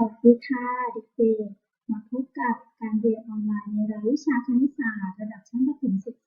วัสดีค่ะเด็กๆ มาพบกับการเรียนออนไลน์ในรายวิชาคณิตศาสตร์ระดับชั้นประถมศึก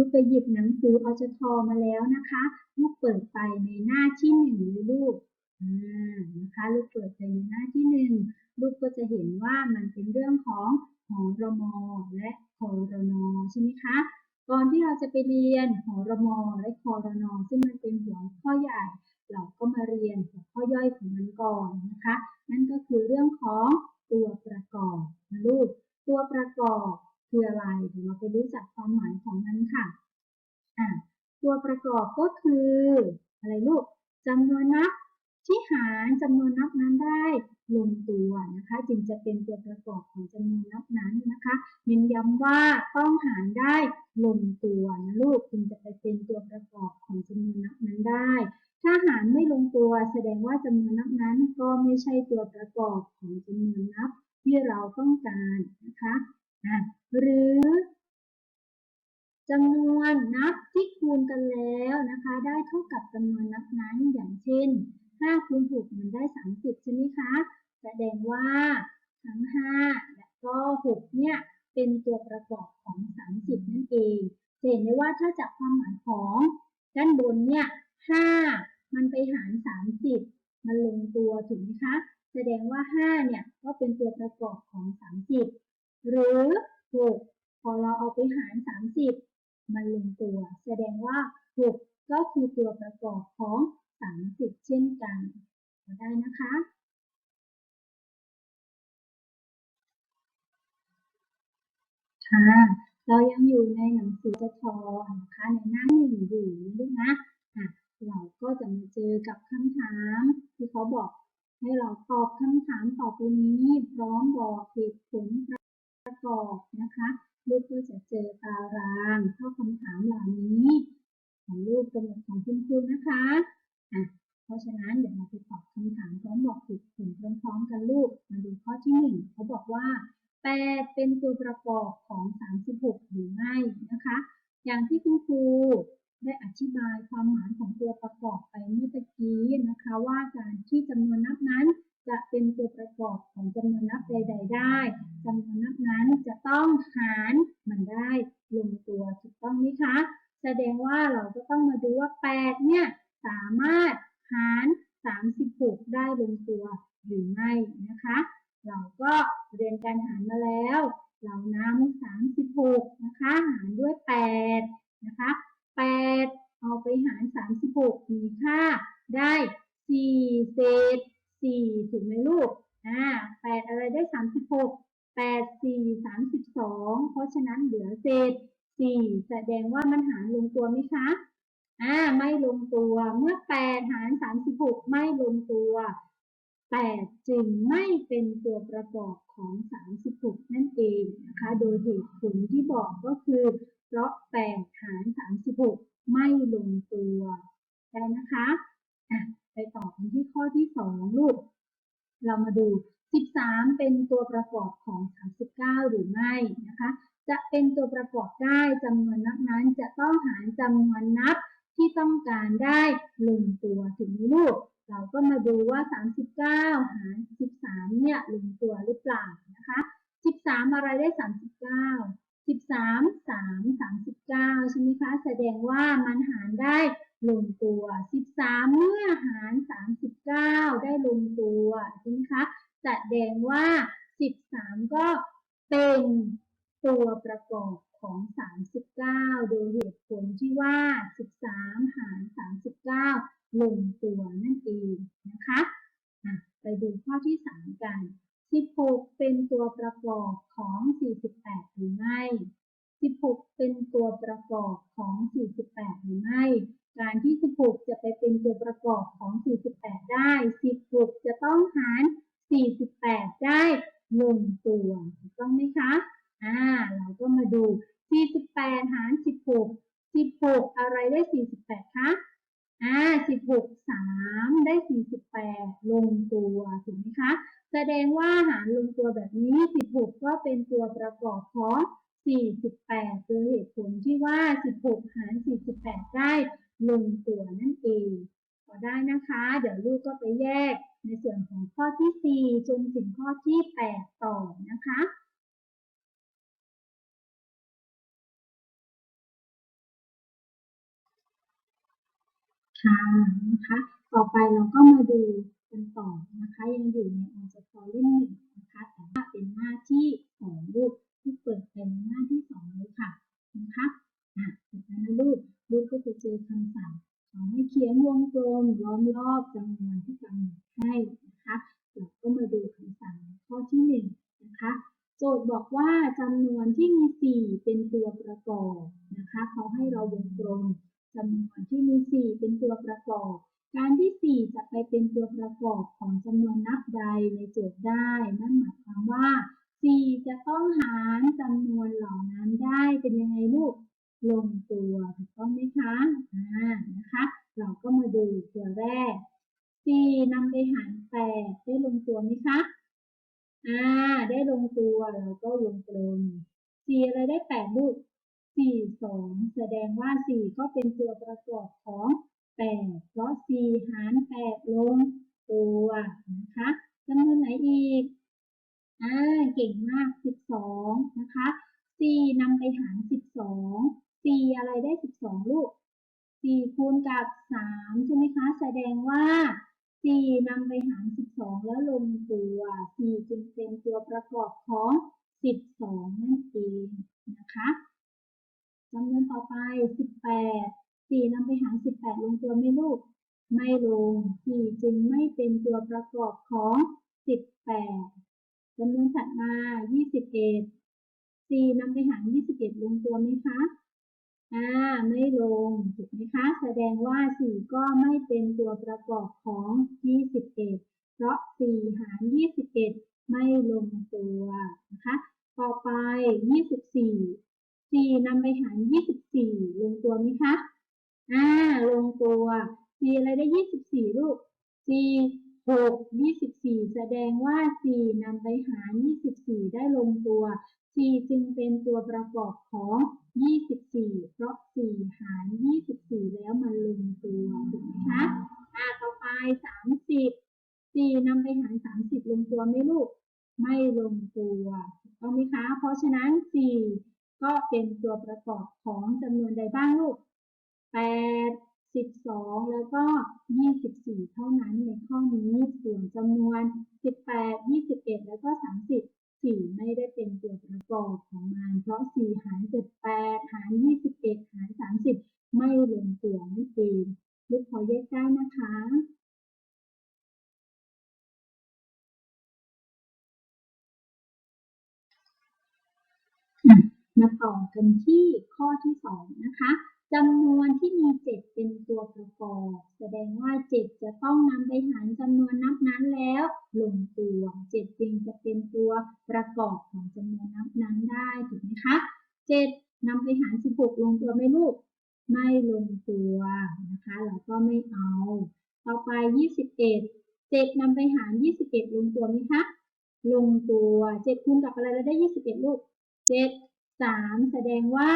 ลูกไปหยิบหนังสืออจทมาแล้วนะคะ ลูกเปิดไปในหน้าที่หนึ่งเลยลูกอ่านะคะ ลูกเปิดไปในหน้าที่หนึ่งลูกก็จะเห็นว่ามันเป็นเรื่องของหอรมอและคอรนอใช่ไหมคะก่อนที่เราจะไปเรียนหอรมอและคอรนอซึ่งมันเป็นหัวข้อใหญ่ เราก็มาเรียนหัวข้อย่อยของมันก่อนนะคะ นั่นก็คือเรื่องของตัวประกอบนะลูกตัวประกอบ อบก็คือ อะไรลูกจำนวนนับที่หารจำนวนนับนั้นได้ลงตัวนะคะ จึงจะเป็นตัวประกอบของจำนวนนับนั้นนะคะเน้นย้ำว่าต้องหารได้ลงตัวนะลูกจึงจะไปเป็นตัวประกอบของจำนวนนับนั้นได้ ถ้าหารไม่ลงตัวแสดงว่าจำนวนนับนั้นก็ไม่ใช่ตัวประกอบของจำนวนนับที่เราต้องการนะคะอะหรือ จำนวนนับที่คูณกันแล้วนะคะ ได้เท่ากับจำนวนนับนั้นอย่างเช่น5คูณ6มันได้ 30 ใช่ไหมคะ แสดงว่าทั้ง 5 และก็ 6 เนี่ย เป็นตัวประกอบของ 30 นั่นเองเห็นได้ว่าถ้าจากความหมายของด้านบนเนี่ย 5 มันไปหาร 30 มันลงตัวถูกไหมคะ แสดงว่า 5 เนี่ย ก็เป็นตัวประกอบของ 30 หรือ 6 พอเราเอาไปหาร 30 มันลงตัว แสดงว่า 6 ก็คือตัวประกอบของ 30 เช่นกันได้นะคะค่ะเรายังอยู่ในหนังสือจะทอนะคะในหน้าหนึ่งอยู่นะลูกนะอะเราก็จะมาเจอกับคำถามที่เขาบอกให้เราตอบคำถามต่อไปนี้พร้อมบอกเหตุผลประกอบนะคะ ลูกก็จะเจอตารางข้าคำถามเหล่านี้ ของลูกกำหนดของคุณครูนะคะอะเพราะฉะนั้นเดี๋ยวเราไปตอบคำถามพร้อมบอกเหตุผลพร้อมๆกันลูก มาดูข้อที่หนึ่งเขาบอกว่า8เป็นตัวประกอบของ 36 หรือไม่นะคะ อย่างที่คุณครูได้อธิบายความหมายของตัวประกอบไปเมื่อตะกี้นะคะว่าการที่จำนวนนับนั้น จะเป็นตัวประกอบของจำนวนนับใด ๆ ได้จำนวนนับนั้น จะต้องหารมันได้ลงตัวถูกต้องไหมคะ แสดงว่าเราก็ต้องมาดูว่า 8 เนี่ย สามารถหาร 36 ได้ลงตัวหรือไม่นะคะ เราก็เรียนการหารมาแล้ว เรานำ36 นะคะ หารด้วย 8 นะคะ 8 เอาไปหาร 36 มีค่าได้4เศษ4ถูกไหมลูกอ่า8อะไรได้ 36 8 4 32 เพราะฉะนั้นเหลือเศษ 4 แสดงว่ามันหารลงตัวไหมคะ อ่า ไม่ลงตัว เมื่อ 8 หาร 36 ไม่ลงตัว 8 จึงไม่เป็นตัวประกอบของ 36 นั่นเองนะคะ โดยเหตุผลที่บอกก็คือ เพราะ 8 หาร 36 ไม่ลงตัวได้นะคะ อะ ไปต่อกันที่ข้อที่ 2 ลูก เรามาดู 13 เป็นตัวประกอบของ 39 หรือไม่นะคะ จะเป็นตัวประกอบได้จำนวนนับนั้นจะต้องหารจำนวนนับที่ต้องการได้ลงตัวถึงไหมลูกเราก็มาดูว่า 39 หาร 13 เนี่ยลงตัวหรือเปล่านะคะ 13 อะไรได้ 39 13 3 39 ใช่ไหมคะ แสดงว่ามันหารได้ลงตัว 13 เมื่อหาร 39 ได้ลงตัวใช่ไหมคะ แสดง ว่า 13 ก็เป็นตัวประกอบของ 39 โดยเหตุผลที่ว่า 13 หาร 39 ลงตัวนั่นเองนะคะะไปดูข้อที่ 3 กัน 16 เป็นตัวประกอบของ 48 หรือไม่ 16 เป็นตัวประกอบของ 48 หรือไม่ การที่ 16 จะไปเป็นตัวประกอบของ 48 ได้ 16 จะต้องหาร 48 ได้ลงตัว ถูกต้องไหมคะ อ่า เราก็มาดู 48 หาร 16สิบหกอะไรได้สี่สิบแปดคะ อ่าสิบหกสามได้สี่สิบแปดลงตัว ถูกไหมคะ แสดงว่าหารลงตัวแบบนี้สิบหกก็เป็นตัวประกอบของสี่สิบแปดโดยเหตุผลที่ว่าสิบหกหารสี่สิบแปดได้ ลงตัวนั่นเอง พอได้นะคะ เดี๋ยวลูกก็ไปแยกในส่วนของข้อที่สี่จนถึงข้อที่แปดต่อนะคะค่ะนะคะต่อไปเราก็มาดูกันต่อนะคะยังอยู่ในออนสตอรี่หนึ่งนะคะแต่ว่าเป็นหน้าที่ของลูกที่เปิดเป็นหน้าที่สองเลยค่ะนะคะอะเสร็จแล้วนะลูกลูกก็จะเจอคำสั่ง ให้เขียนวงกลมล้อมรอบจำนวนที่กำหนดให้นะคะเราก็มาดูคำสั่งข้อที่หนึ่งนะคะโจทย์บอกว่าจำนวนที่มีสี่เป็นตัวประกอบนะคะเขาให้เราวงกลมจำนวนที่มี 4 เป็นตัวประกอบ การที่ 4 จะไปเป็นตัวประกอบของจำนวนนับใดในโจทย์ได้ นั่นหมายความว่า 4 จะต้องหารจำนวนเหล่านั้นได้เป็นยังไงลูก ลงตัวถูกต้องไหมคะอ่านะคะ เราก็มาดูตัวแรก4นำไปหาร8ได้ลงตัวไหมคะอ่าได้ลงตัวเราก็วงกลม4อะไรได้8ลูกสี่สองแสดงว่าสี่ก็เป็นตัวประกอบของแปดเพราะสี่หารแปดลงตัวนะคะจำนวนไหนอีกอ่าเก่งมากสิบสองนะคะสี่นำไปหารสิบสอง สี่อะไรได้สิบสองลูกสี่คูณกับสามใช่ไหมคะ แสดงว่าสี่นำไปหารสิบสองแล้วลงตัวสี่จึงเป็นตัวประกอบของสิบสองนั่นเองนะคะจำนวนต่อไป 18 4นำไปหาร 18 ลงตัวไหม่ลูก ไม่ลง 4 จึงไม่เป็นตัวประกอบของ 18จำนวนถัดมา 21 4นำไปหาร 21 ลงตัวไหมคะ อ่าไม่ลงถูกไหมคะ แสดงว่า 4 ก็ไม่เป็นตัวประกอบของ 21 เพราะ 4 หาร 21 ไม่ลงตัวนะคะ ต่อไป 24 4นำไปหาร 24 ลงตัวไหมคะอ่าลงตัว 4 อะไรได้ 24 ลูก 4 6 24 แสดงว่า 4นำไปหาร 24 ได้ลงตัว 4 จึงเป็นตัวประกอบของ 24 เพราะ 4 หาร 24 แล้วมันลงตัวถูกไหมคะอ่าต่อไป 30 4นำไปหาร 30 ลงตัวไหมลูก ไม่ลงตัวถูกต้องไหมคะ เพราะฉะนั้น 4 ก็เป็นตัวประกอบของจำนวนใดบ้างลูก 8 12 แล้วก็ 24 เท่านั้นในข้อนี้ส่วนจำนวน 18 21 แล้วก็ 30 4 ไม่ได้เป็นตัวประกอบของมัน เพราะ 4 หาร 78 หาร 21 หาร 30 ไม่ลงตัวนั่นเองลูกขอแยกได้นะคะมาต่อกันที่ข้อที่สองนะคะ จำนวนที่มี 7 เป็นตัวประกอบ แสดงว่า 7 จะต้องนำไปหารจำนวนนับนั้นแล้ว ลงตัว 7 จึงจะเป็นตัวประกอบของจำนวนนับนั้นได้ถูกไหมคะ 7นำไปหาร 16 ลงตัวไหมลูก ไม่ลงตัวนะคะเราก็ไม่เอา ต่อไป 21 7นำไปหาร 21 ลงตัวไหมคะ ลงตัว 7คูณกับอะไรแล้วได้ 21 ลูก 7 3 แสดงว่า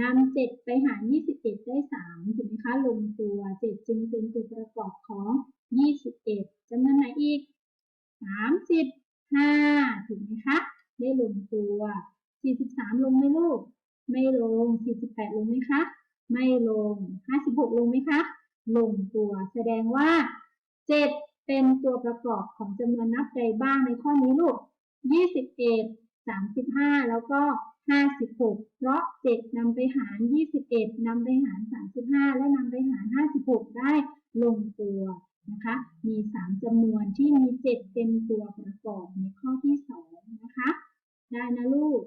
นำ7ไปหาร21ได้3ถูกไหมคะลงตัว7จึงเป็นตัวประกอบของ21จำนวนไหนอีก35ถูกไหมคะได้ลงตัว43ลงไหมลูก ไม่ลง48ลงไหมคะ ไม่ลง56ลงไหมคะ ลงตัวแสดงว่า7เป็นตัวประกอบของจำนวนนับใดบ้างในข้อนี้ลูก21 35แล้วก็ 56 เพราะ 7นำไปหาร 21นำไปหาร 35 และนำไปหาร 56 ได้ลงตัวนะคะ มี 3จำนวนที่มี 7 เป็นตัวประกอบในข้อที่ 2 นะคะ ได้นะลูก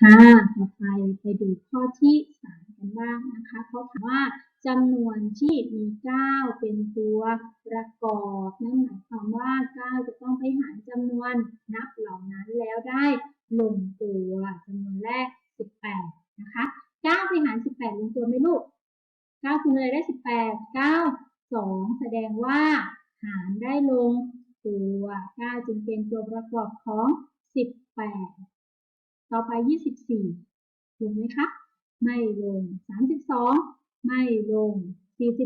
ค่ะ ต่อไปไปดูข้อที่ 3 กันบ้างนะคะเขาถามว่าจำนวนที่มี 9 เป็นตัวประกอบนั่นหมายความว่า 9 จะต้องไปหารจำนวนนับเหล่านั้นแล้วได้ลงตัวจำนวนแรก 18 นะคะ 9 ไปหาร 18 ลงตัวไหมลูก 9คูณอะไรได้ 18 9 2 แสดงว่า หารได้ลงตัว 9 จึงเป็นตัวประกอบของ 18 ต่อไป 24ลงไหมคะ ไม่ลง 32 ไม่ลง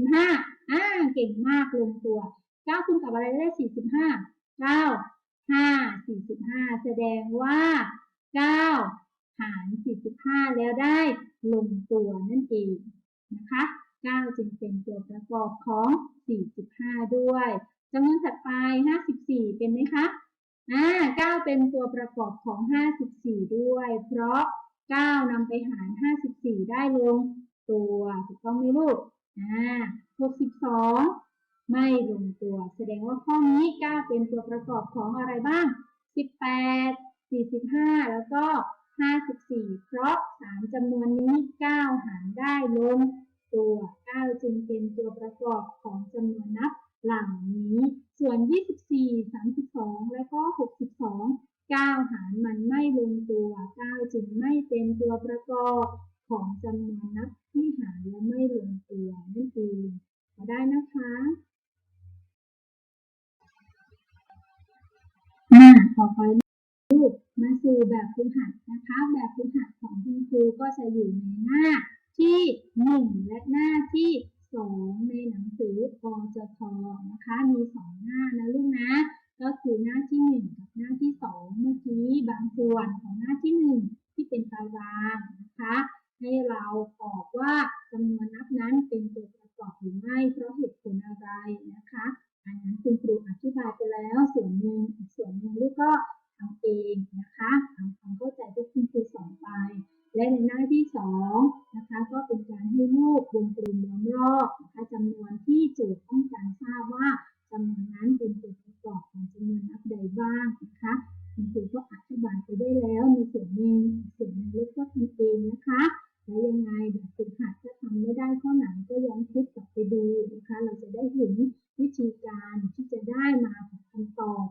45อ่าเก่งมากลงตัว 9คูณกับอะไรได้ 45 9 5 45 แสดงว่า 9 หาร 45 แล้วได้ลงตัวนั่นเองนะคะ 9 จึงเป็นตัวประกอบของ 45 ด้วยจำนวนถัดไป 54 เป็นไหมคะอ่า9เป็นตัวประกอบของ 54 ด้วย เพราะ 9นำไปหาร 54 ได้ลงตัวถูกต้องไหมลูกอ่า62 ไม่ลงตัว แสดงว่าข้อนี้ 9 เป็นตัวประกอบของอะไรบ้าง 18 45 แล้วก็ 54 เพราะ 3จำนวนนี้ 9 หารได้ลงตัว 9 จึงเป็นตัวประกอบของจำนวนนับหลังนี้ ส่วน 24 32 และก็ 62 9 หารมันไม่ลงตัว 9 จึง เป็นตัวประกอบของจำนวนนับที่หารและไม่ลงตัวนั่นเองพอได้นะคะอ่าต่อไปรูปมาสู่แบบฝึกหัดนะคะ แบบฝึกหัดของคุณครูก็จะอยู่ในหน้าที่หนึ่งและหน้าที่สองในหนังสือปจทนะคะ มีสองหน้านะลูกนะ ก็คือหน้าที่หนึ่งกับหน้าที่สองเมื่อกี้บางส่วนของหน้าที่หนึ่ง ที่เป็นตารางนะคะ ให้เราตอบว่าจำนวนนับนั้นเป็นตัวประกอบหรือไม่เพราะเหตุผลอะไรนะคะ อันนั้นคุณครูอธิบายไปแล้วส่วนหนึ่งอีกส่วนหนึ่งลูกก็ทำเองนะคะทำความเข้าใจที่คุณครูสอนไป และในหน้าที่สองนะคะก็เป็นการให้ลูกวงกลมล้อมรอบนะคะจำนวนที่โจทย์ต้องการทราบว่าจำนวน จะได้เห็นวิธีการที่จะได้มาของคำตอบ